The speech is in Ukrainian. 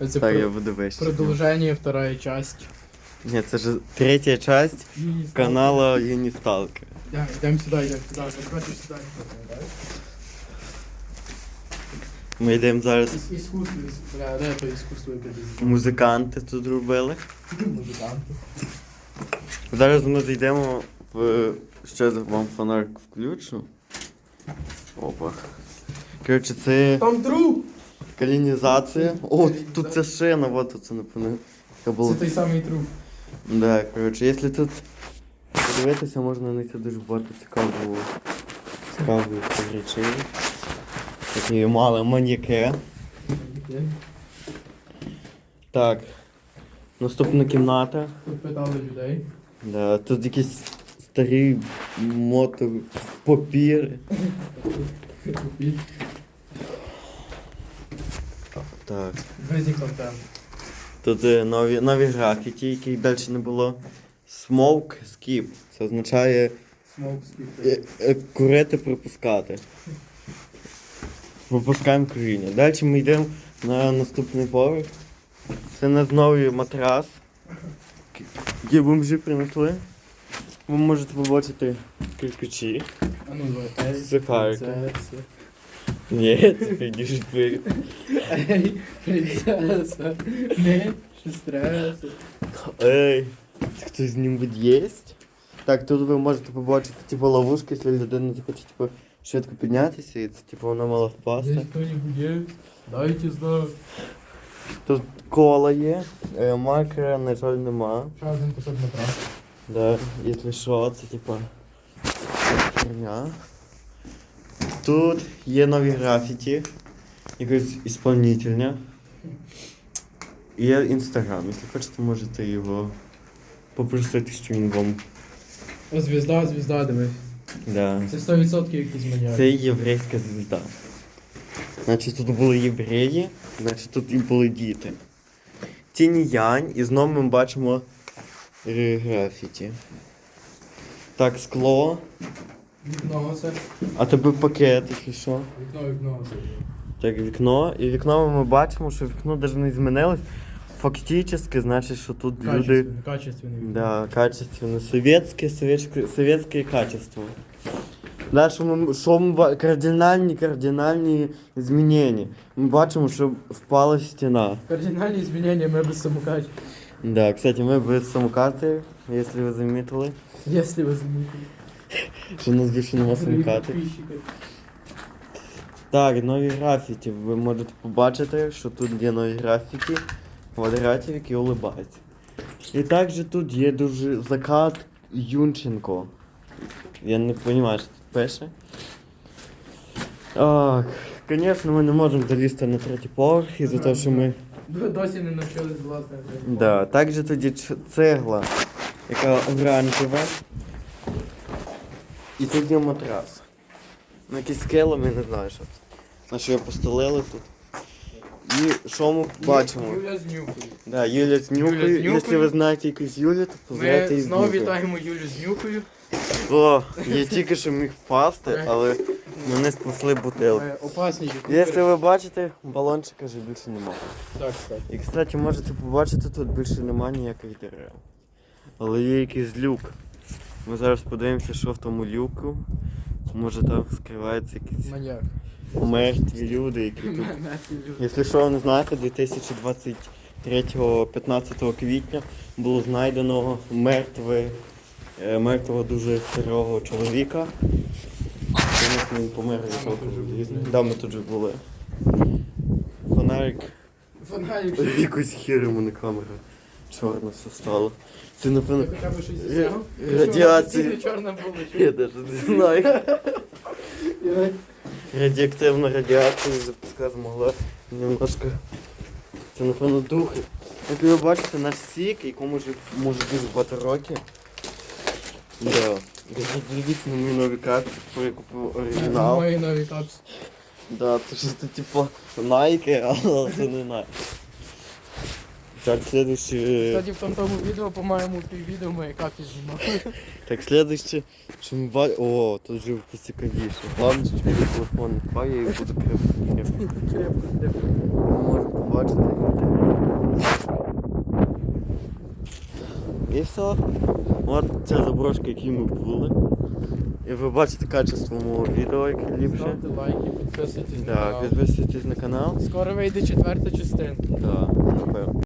Это Так, я про- буду вище. продолжение, вторая часть. Ні, це ж третя часть канала Юністалки. Да, идем сюда, идем сюда. Ну, короче, сюда. да? Ми йдемо зараз. Ис- Искусство, ис- бля, да, это искусство эпидемии. Музиканти тут робили. Музыканты. Зараз ми зайдемо в. Ще вам фонарик включу. Опа. Коротше, це Там труп! Калінізація. О, тут ця шина, от це напевно. Это той самый труп. Да, коротше, якщо тут подивитися, можна знайти дуже багато цікавого цікавих речей. Такі мали маньяке. Так. Наступна кімната. Тут питали людей. Да, тут якісь старі мото папіри. Так. Везі контент. Тут е, нові, нові графіті, яких далі не було. Smoke skip. Це означає Смоук скіп. е, е, курити пропускати. Випускаємо куріння. Далі ми йдемо на наступний поверх. Це наш новий матрас. Який бомжі принесли. Ви можете побачити кирпичі. А ну. Ей, Сухарики. принцеса. Ні, це підніж вперед. Ей, принцеса. Не, шестреса. Ей, це хтось з ним єсть? Так, тут ви можете побачити типу ловушки, якщо людина захоче типу, швидко піднятися, і це типу вона мала впасти. Здесь кто-нибудь есть? Дайте знак. Тут кола є, е, маркера, на жаль, нема. Ще один кусок метра. Да, якщо що, це типа херня. Тут є нові графіті, якась ісполнительня. І Є інстаграм, якщо хочете, можете його попросити, що він вам. О, звізда, звізда, диви. Да. Це 100% якийсь маньяк. Це єврейська звізда. Значить, тут були євреї, значить тут і були діти. Тінь Янь, і знову ми бачимо графіті. Так, скло. Вікно це. А тебе пакет, якщо що. Вікно, вікно. Так, вікно. І вікно ми бачимо, що вікно навіть не змінилось. Фактично, значить, що тут люди. Качественний, качественний. Да, качественно. Советское, советское, советское качество. Да, що ми, що ми кардинальні, кардинальні змінення. Ми бачимо, що впала стіна. Кардинальні змінення ми без самокач. Да, кстати, ми без самокати, якщо ви замітили, Якщо ви замітили. Що у нас більше нема. Підписчики. Так, нові графіті. Ви можете побачити, що тут є нові графіті квадратів, які улибаються. І також тут є дуже закат Юнченко. Я не розумію, що тут пише. Звісно, ми не можемо залізти на третій поверх із-за того, що ми. Ви досі не навчились власне. Да, також ч- цегла, яка оранжева. І тут є матрас. Ну, якісь скелами, я не знаю, що це. На що його постелили тут. І що ми бачимо? Юля з Нюкою. Да, Юля з Юля з Нюкою. Якщо ви знаєте якусь Юлю, то позивайте Ми із знову Нюкою. вітаємо Юлю з Нюкою. О, я тільки що міг впасти, але мене спасли бутилки. Е, Опасні ютубери. Якщо ви бачите, балончика вже більше немає. Так, кстати. І, кстати, можете побачити, тут більше немає ніяких дерев. Але є якийсь люк. Ми зараз подивимося, що в тому люку. Може там скриваються якісь Маньяк. мертві люди, які тут. Якщо що ви не знаєте, 2023 15 квітня було знайдено мертве, е, мертвого дуже старого чоловіка. Звісно, він помер від алкоголізму. Да, ми тут вже були. Фонарик Фонарик. Якусь хір йому на камеру. Чорно все стало. Це напевно. Хоча б щось зняв? радіація. Чорна. Я навіть не знаю. Радіоактивна радіація запуска змогла немножко. Це напевно духи. Як ви бачите, наш сік, якому вже може дуже багато років. Да. Дивіться на мої нові капці, бо я купив оригінал. Мої нові капси. Да, це щось типу Nike, але це не Nike. Так, следующее... Э, Кстати, в том тому відео, по-моєму, піввідео моє каки знімали. Так, следующее, що ми. О, тут же пустяковіше. Главное, що мій телефон впав, я її буду крепко. Крепко, крепко. Можу побачити. І все. От ця заброшка, які ми були. І ви бачите качество мого відео, яке ліпше. Ставте лайки, підписуйтесь на канал. Так, підписуйтесь на канал. Скоро вийде четверта частина. Так, напевно.